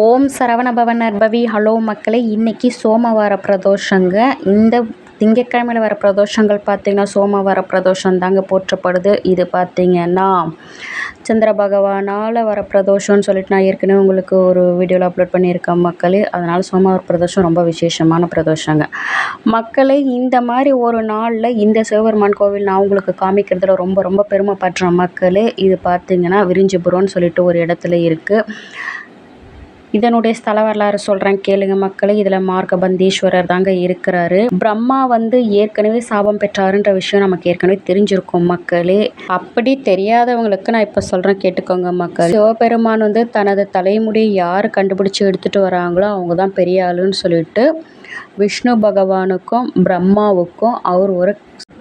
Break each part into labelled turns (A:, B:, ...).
A: ஓம் சரவணபவன் நற்பவி. Hello மக்களே இன்றைக்கி சோமவார பிரதோஷங்க. இந்த திங்கட்கிழமையில் வர பிரதோஷங்கள் பார்த்திங்கன்னா சோமவார பிரதோஷம் தாங்க போற்றப்படுது. இது பார்த்திங்கன்னா சந்திர பகவானால் வர பிரதோஷம்னு சொல்லிட்டு நான் ஏற்கனவே உங்களுக்கு ஒரு வீடியோவில் அப்லோட் பண்ணியிருக்கேன் மக்களே. அதனால் சோமவார பிரதோஷம் ரொம்ப விசேஷமான பிரதோஷங்க. மக்களே இந்த மாதிரி ஒரு நாளில் இந்த சிவபெருமான் கோவில் நான் உங்களுக்கு காமிக்கிறதுல ரொம்ப ரொம்ப பெருமைப்படுற மக்களே. இது பார்த்திங்கன்னா விரிஞ்சிபுரம்னு சொல்லிட்டு ஒரு இடத்துல இருக்குது இதனுடைய ஸ்தல வரலாறு சொல்கிறேன் கேளுங்க மக்களே. இதில் மார்க்கபந்தீஸ்வரர் தாங்க இருக்கிறாரு. பிரம்மா வந்து ஏற்கனவே சாபம் பெற்றாருன்ற விஷயம் நமக்கு ஏற்கனவே தெரிஞ்சிருக்கும் மக்களே. அப்படி தெரியாதவங்களுக்கு நான் இப்போ சொல்கிறேன் கேட்டுக்கோங்க மக்கள். சிவபெருமான் வந்து தனது தலைமுடியை யார் கண்டுபிடிச்சி எடுத்துகிட்டு வராங்களோ அவங்க தான் பெரிய ஆளுன்னு சொல்லிட்டு விஷ்ணு பகவானுக்கும் பிரம்மாவுக்கும் அவர் ஒரு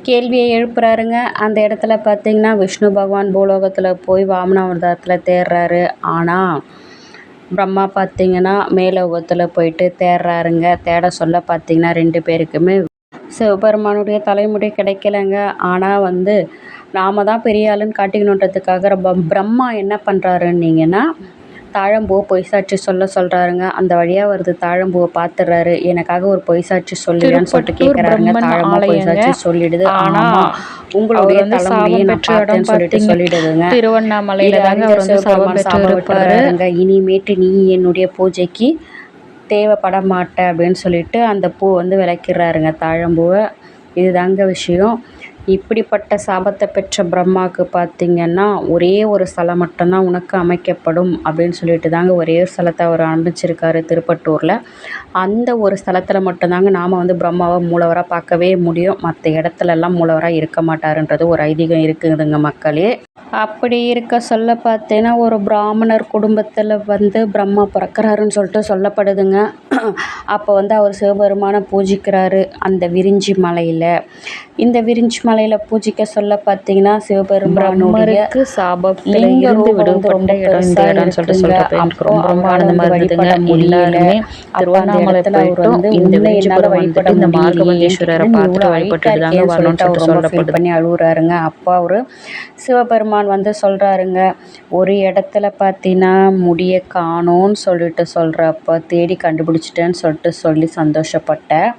A: கேள்வியை எழுப்புறாருங்க. அந்த இடத்துல பார்த்தீங்கன்னா விஷ்ணு பகவான் பூலோகத்தில் போய் வாமனாவதாரத்தில் தேடுறாரு ஆனால் பிரம்மா பார்த்திங்கன்னா மேலோகத்தில் போயிட்டு தேடுறாருங்க. தேட சொல்ல பார்த்திங்கன்னா ரெண்டு பேருக்குமே சிவபெருமானுடைய தலைமுடி கிடைக்கலங்க. ஆனால் வந்து நாம தான் பெரிய ஆளுன்னு காட்டிக்கணுன்றதுக்காக பிரம்மா என்ன பண்ணுறாருன்னீங்கன்னா தாழம்பூவை பொய் சாட்சி சொல்ல சொல்கிறாருங்க அந்த வழியாக வருது தாழம்பூவை பார்த்துடுறாரு எனக்காக ஒரு பொய் சாட்சி சொல்லுன்னு சொல்லிட்டு கேட்குறாருங்க தாழம்பூ பொய் சாட்சி சொல்லிடுது. ஆனால் உங்களுடைய தலைமுடியை நான் பார்த்தேன்னு சொல்லிட்டு சொல்லிடுதுங்க.
B: திருவண்ணாமலையில தாங்க அவர் வந்து சாபம்
A: இனிமேட்டு நீ என்னுடைய பூஜைக்கு தேவைப்பட மாட்ட அப்படின்னு சொல்லிட்டு அந்த பூ வந்து விளக்கிறாருங்க தாழம்பூவை. இதுதாங்க விஷயம். இப்படிப்பட்ட சாபத்தை பெற்ற பிரம்மாவுக்கு பார்த்திங்கன்னா ஒரே ஒரு ஸ்தலம் மட்டும்தான் உனக்கு அமைக்கப்படும் அப்படின்னு சொல்லிட்டு தாங்க ஒரே ஒரு ஸ்தலத்தை அவர் அமைச்சிருக்காரு திருப்பட்டூரில். அந்த ஒரு ஸ்தலத்தில் மட்டும்தாங்க நாம் வந்து பிரம்மாவை மூலவராக பார்க்கவே முடியும். மற்ற இடத்துலலாம் மூலவராக இருக்க மாட்டாருன்றது ஒரு ஐதீகம் இருக்குதுங்க மக்களே. அப்படி இருக்க சொல்ல பார்த்தீங்கன்னா ஒரு பிராமணர் குடும்பத்தில் வந்து பிரம்மா பிறக்கிறாருன்னு சொல்லிட்டு சொல்லப்படுதுங்க. அப்போ வந்து அவர் சிவபெருமானை பூஜிக்கிறாரு அந்த விரிஞ்சி மலையில். இந்த விரிஞ்சி மலையில் பூஜிக்க சொல்ல பார்த்தீங்கன்னா சிவபெருமானுடைய
B: சாபத்தில் இருந்து விடுபட்ட இடம் இடம்னு சொல்லிட்டு எனக்கு ரொம்ப ரொம்ப ஆனந்தமாக இருந்ததுங்க. எல்லாருமே திருவண்ணாமலை போயிட்டும் இந்த விரிஞ்சிபுரம் வந்துட்டு இந்த மார்கமந்தேஸ்வரரை பார்த்துட்டு வழிபட்டு தாங்க வரணும்னு சொல்லிட்டு சொல்லப்படுது
A: பண்ணி அழுகுறாருங்க அப்பா அவர் சிவபெருமான் வந்து சொல்கிறாருங்க ஒரு இடத்துல பார்த்தீங்கன்னா முடிய காணோன்னு சொல்லிட்டு சொல்கிறப்ப தேடி முடிச்சிட்டேன்னு சொல்லிட்டு சொல்லி சந்தோஷப்பட்டேன்.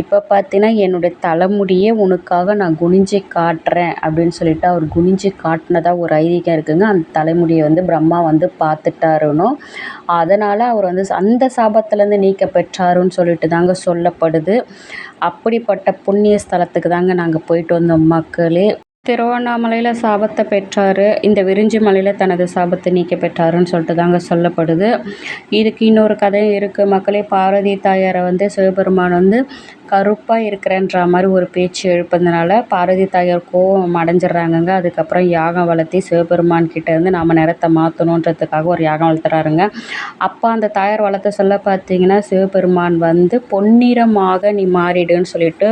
A: இப்போ பார்த்தீங்கன்னா என்னுடைய தலைமுடியே உனக்காக நான் குனிஞ்சு காட்டுறேன் அப்படின்னு சொல்லிட்டு அவர் குனிஞ்சு காட்டினதா ஒரு ஐதீகம் இருக்குங்க. அந்த தலைமுடியை வந்து பிரம்மா வந்து பார்த்துட்டாருன்னு அதனால் அவர் வந்து அந்த சாபத்துலேருந்து நீக்க பெற்றாருன்னு சொல்லிட்டு தாங்க சொல்லப்படுது. அப்படிப்பட்ட புண்ணிய ஸ்தலத்துக்கு தாங்க நாங்கள் போயிட்டு வந்தோம் மக்களே. திருவண்ணாமலையில் சாபத்தை பெற்றார். இந்த விரிஞ்சி மலையில் தனது சாபத்தை நீக்க பெற்றாருன்னு சொல்லிட்டு தாங்க சொல்லப்படுது. இதுக்கு இன்னொரு கதையும் இருக்குது மக்களே பார்வதி தாயாரை வந்து சிவபெருமான் வந்து கருப்பாக இருக்கிறேன்ற மாதிரி ஒரு பேச்சு எழுப்பதுனால பார்வதி தாயார் கோவம் அடைஞ்சிட்றாங்கங்க. அதுக்கப்புறம் யாகம் வளர்த்தி சிவபெருமான் கிட்டேருந்து நாம் நிறத்தை மாற்றணுன்றதுக்காக ஒரு யாகம் வளர்த்துறாருங்க. அப்போ அந்த தாயார் வளர்த்த சொல்ல பார்த்தீங்கன்னா சிவபெருமான் வந்து பொன்னிறமாக நீ மாறிடுன்னு சொல்லிட்டு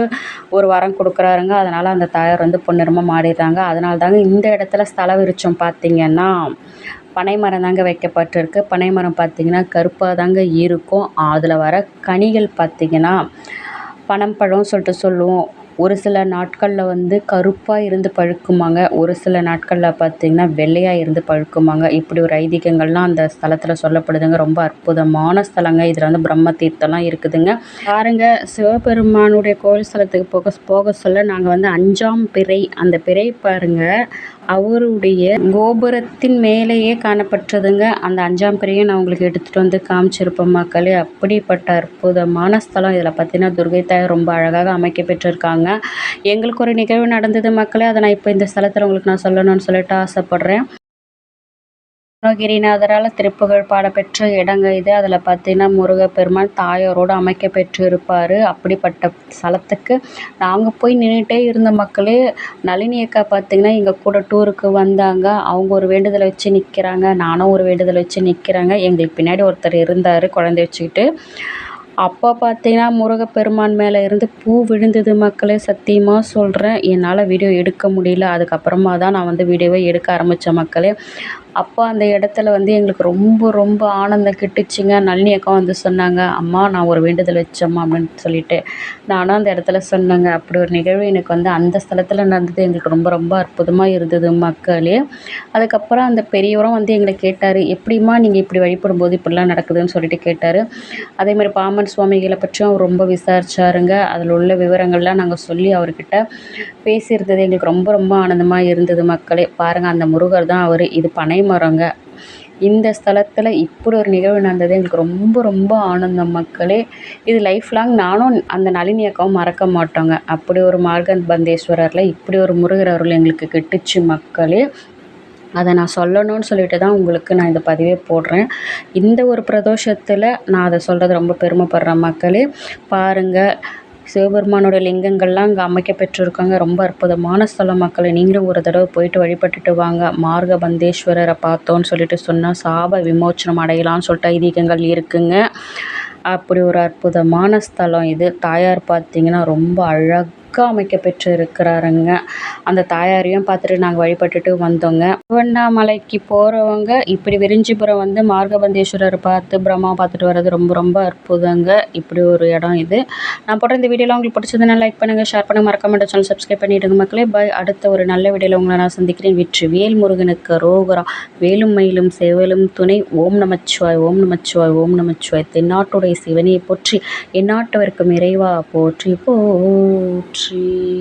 A: ஒரு வரம் கொடுக்குறாருங்க. அதனால் அந்த தாயார் வந்து பொன்னிறமாக மாறிடுறாங்க. அதனால தாங்க இந்த இடத்துல ஸ்தல விருச்சம் பார்த்தீங்கன்னா பனைமரம் தாங்க வைக்கப்பட்டிருக்கு. பனைமரம் பார்த்திங்கன்னா கருப்பாக தாங்க இருக்கும். அதில் வர கனிகள் பார்த்திங்கன்னா பனம்பழம் சொல்லிட்டு சொல்லுவோம். ஒரு சில நாட்களில் வந்து கருப்பாக இருந்து பழுக்குமாங்க. ஒரு சில நாட்களில் பார்த்திங்கன்னா வெள்ளையாக இருந்து பழுக்குமாங்க. இப்படி ஒரு ஐதீகங்கள்லாம் அந்த ஸ்தலத்தில் சொல்லப்படுதுங்க. ரொம்ப அற்புதமான ஸ்தலங்க. இதில் வந்து பிரம்ம தீர்த்தம்லாம் இருக்குதுங்க. பாருங்க சிவபெருமானுடைய கோவில் ஸ்தலத்துக்கு போக போக சொல்ல நாங்கள் வந்து அஞ்சாம் பிறை அந்த பிறை பாருங்கள் அவருடைய கோபுரத்தின் மேலேயே காணப்பட்டதுங்க. அந்த அஞ்சாம் பெரிய நான் உங்களுக்கு எடுத்துகிட்டு வந்து காமிச்சிருப்பேன் மக்களே. அப்படிப்பட்ட அற்புதமான ஸ்தலம். இதில் பார்த்தீங்கன்னா துர்கை தாய் ரொம்ப அழகாக அமைக்க பெற்றிருக்காங்க. எங்களுக்கு ஒரு நிகழ்வு நடந்தது மக்களே. அதை நான் இப்போ இந்த ஸ்தலத்தில் உங்களுக்கு நான் சொல்லணும்னு சொல்லிட்டு ஆசைப்பட்றேன். அருணகிரிநாதரால் திருப்புகழ் பாடப்பெற்ற இடங்க இது. அதில் பார்த்தீங்கன்னா முருகப்பெருமான் தாயாரோடு அமைக்க பெற்றிருப்பார். அப்படிப்பட்ட ஸ்தலத்துக்கு நாங்கள் போய் நின்றுட்டே இருந்த மக்களே நளினி அக்கா பார்த்திங்கன்னா எங்கள் கூட டூருக்கு வந்தாங்க. அவங்க ஒரு வேண்டுதலை வச்சு நிற்கிறாங்க. நானும் ஒரு வேண்டுதலை வச்சு நிற்கிறாங்க. எங்களுக்கு பின்னாடி ஒருத்தர் இருந்தார் குழந்தை வச்சுக்கிட்டு. அப்போ பார்த்தீங்கன்னா முருகப்பெருமான் மேலே இருந்து பூ விழுந்தது மக்களே சத்தியமாக சொல்கிறேன் என்னால் வீடியோ எடுக்க முடியல. அதுக்கப்புறமா தான் நான் வந்து வீடியோவை எடுக்க ஆரம்பித்தேன் மக்களே. அப்போ அந்த இடத்துல வந்து எங்களுக்கு ரொம்ப ரொம்ப ஆனந்தம் கிட்டுச்சுங்க. நளினி அக்கா வந்து சொன்னாங்க அம்மா நான் ஒரு வேண்டுதல் வச்சேம்மா அப்படின்னு சொல்லிட்டு. நானும் அந்த இடத்துல சொன்னேங்க. அப்படி ஒரு நிகழ்வு எனக்கு வந்து அந்த ஸ்தலத்தில் நடந்தது. எங்களுக்கு ரொம்ப ரொம்ப அற்புதமாக இருந்தது மக்களே. அதுக்கப்புறம் அந்த பெரியவரும் வந்து எங்களை கேட்டார் எப்படிம்மா நீங்கள் இப்படி வழிபடும்போது இப்படிலாம் நடக்குதுன்னு சொல்லிட்டு கேட்டார். அதே மாதிரி பாமன் சுவாமிகளை பற்றியும் அவர் ரொம்ப விசாரிச்சாருங்க. அதில் உள்ள விவரங்கள்லாம் நாங்கள் சொல்லி அவர்கிட்ட பேசியிருந்தது. எங்களுக்கு ரொம்ப ரொம்ப ஆனந்தமாக இருந்தது மக்களே. பாருங்கள் அந்த முருகர் தான் அவர். இது பனை மரங்க இந்த ஸ்தலத்தில் இப்படி ஒரு நிகழ்வு நடந்தது. எங்களுக்கு ரொம்ப ரொம்ப ஆனந்தம் மக்களே. இது லைஃப் லாங் நானும் அந்த நளினி அக்காவும் மறக்க மாட்டோங்க. அப்படி ஒரு மார்கன் பந்தேஸ்வரரில் இப்படி ஒரு முருகர் அருள் எங்களுக்கு கிட்டுச்சு மக்களே. அதை நான் சொல்லணும்னு சொல்லிட்டு தான் உங்களுக்கு நான் இந்த பதிவே போடுறேன். இந்த ஒரு பிரதோஷத்தில் நான் அதை சொல்கிறது ரொம்ப பெருமைப்படுறேன் மக்களே. பாருங்கள் சிவபெருமானோட லிங்கங்கள்லாம் அங்கே அமைக்கப்பெற்றிருக்காங்க. ரொம்ப அற்புதமான ஸ்தலம் மக்களை. நீங்களும் ஒரு தடவை போயிட்டு வழிபட்டுட்டு வாங்க. மார்க பந்தேஸ்வரரை பார்த்தோன்னு சொல்லிட்டு சொன்னால் சாப விமோச்சனம் அடையலாம்னு சொல்லிட்டு ஐதீகங்கள் இருக்குங்க. அப்படி ஒரு அற்புதமான ஸ்தலம் இது. தாயார் பார்த்தீங்கன்னா ரொம்ப அழகாக அமைக்கப்பெற்று இருக்கிறாருங்க அந்த தாயாரையும் பார்த்துட்டு நாங்கள் வழிபட்டுட்டு வந்தோங்க. திருவண்ணாமலைக்கு போகிறவங்க இப்படி விரிஞ்சிபுரம் வந்து மார்கபந்தேஸ்வரர் பார்த்து பிரம்மா பார்த்துட்டு வர்றது ரொம்ப ரொம்ப அற்புதங்க. இப்படி ஒரு இடம் இது. நான் போடுற இந்த வீடியோலாம் உங்களுக்கு பிடிச்சதுன்னா லைக் பண்ணுங்கள் ஷேர் பண்ணுங்கள் மறக்காம சேனல் சப்ஸ்கிரைப் பண்ணிவிடுங்க மக்களே. பாய் அடுத்த ஒரு நல்ல வீடியோவில் உங்களை நான் சந்திக்கிறேன். வெற்றி வேல் முருகனுக்கு ரோகரா வேலும் மயிலும் சேவலும் துணை. ஓம் நமச்சிவாய் ஓம் நமச்சிவாய் ஓம் நமச்சிவாய். தென்னாட்டுடைய சிவனையை போற்றி எந்நாட்டவருக்கும் இறைவா போற்றி போற்றி. 十一